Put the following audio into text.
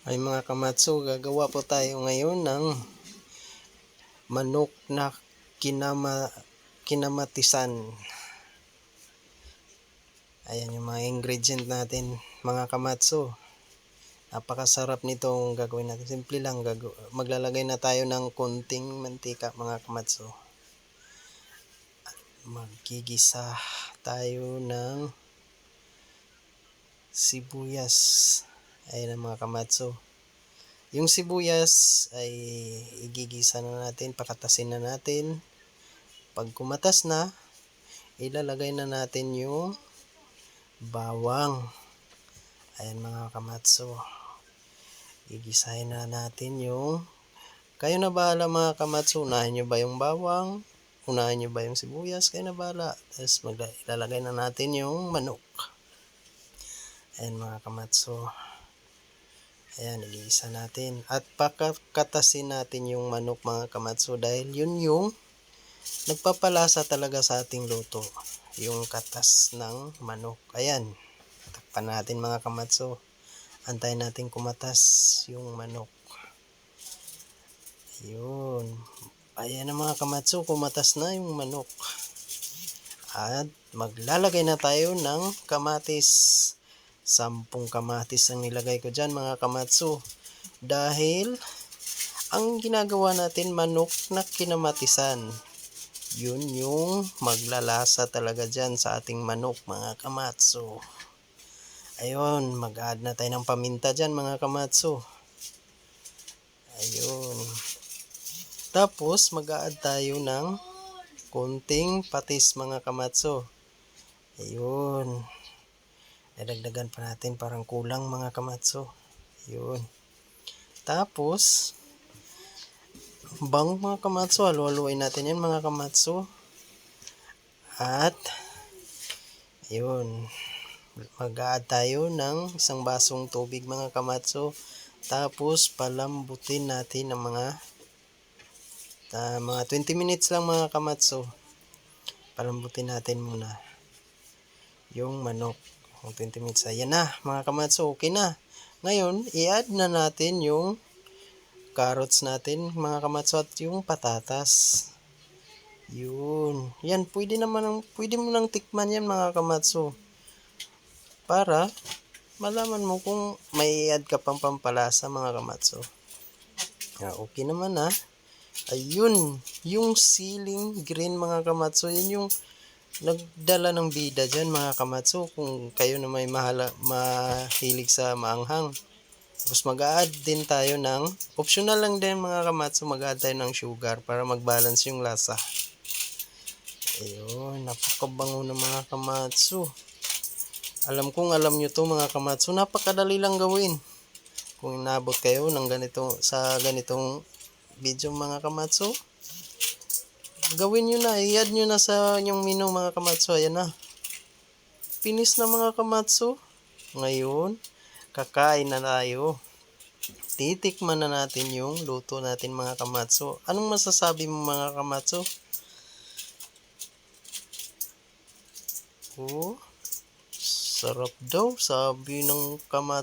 Ay mga kamatsu, gagawa po tayo ngayon ng manok na kinama, kinamatisan. Ayan yung mga ingredient natin mga kamatsu. Napakasarap nitong gagawin natin. Simple lang, maglalagay na tayo ng konting mantika mga kamatsu. Magigisa tayo ng sibuyas. Ayan ang mga kamatsu. Yung sibuyas ay igigisa na natin, pakatasin na natin. Pag kumatas na, ilalagay na natin yung bawang. Ayan mga kamatsu. Gigisahin na natin yung kayo na bahala mga kamatsu. Unahin nyo ba yung bawang? Unahin nyo ba yung sibuyas? Kayo na bahala. Tapos ilalagay na natin yung manok. Ayan mga kamatsu. Ayan, igisa natin. At pakakatasin natin yung manok mga kamatsu dahil yun yung nagpapalasa talaga sa ating luto. Yung katas ng manok. Ayan. Takpan natin mga kamatsu. Antayin natin kumatas yung manok. Ayun. Ayan na mga kamatsu, kumatas na yung manok. At maglalagay na tayo ng kamatis. Sampung kamatis ang nilagay ko dyan mga kamatsu. Dahil ang ginagawa natin manok na kinamatisan. Yun yung maglalasa talaga dyan sa ating manok mga kamatsu. Ayun, mag-add na tayo ng paminta dyan mga kamatsu. Ayun. Tapos mag-add tayo ng konting patis mga kamatsu. Ayun. Dadagdagan pa natin parang kulang mga kamatsu. Ayun. Tapos, bang mga kamatsu, halu-haluin natin yan mga kamatsu. At, ayun, mag-add tayo ng isang basong tubig mga kamatsu. Tapos, palambutin natin ng mga ah, mga 20 minutes lang mga kamatsu. Palambutin natin muna yung manok. Kung 20 minutes. Ayan na, mga kamatsu, okay na. Ngayon, i-add na natin yung carrots natin, mga kamatsu, at yung patatas. Yun. Yan, pwede naman, ang- pwede mo nang tikman yan, mga kamatsu. Para malaman mo kung may i-add ka pang pampalasa, mga kamatsu. Ah, okay naman ha. Ayun, yung ceiling green mga kamatsu, yun yung nagdala ng bida dyan mga kamatsu kung kayo na may mahala, mahilig sa maanghang. Tapos mag-add din tayo ng, optional lang din mga kamatsu, mag-add tayo ng sugar para mag-balance yung lasa. Ayun, napakabango ng mga kamatsu. Alam kong alam nyo to mga kamatsu, napakadali lang gawin. Kung inabot kayo ng ganito, sa ganitong video mga kamatsu, gawin nyo na, i-add nyo na sa inyong menu mga kamatsu. Ayan na. Finish na mga kamatsu. Ngayon, kakain na tayo. Titikman na natin yung luto natin mga kamatsu. Anong masasabi mo mga kamatsu? Oh, sarap daw, sabi ng kamatsu.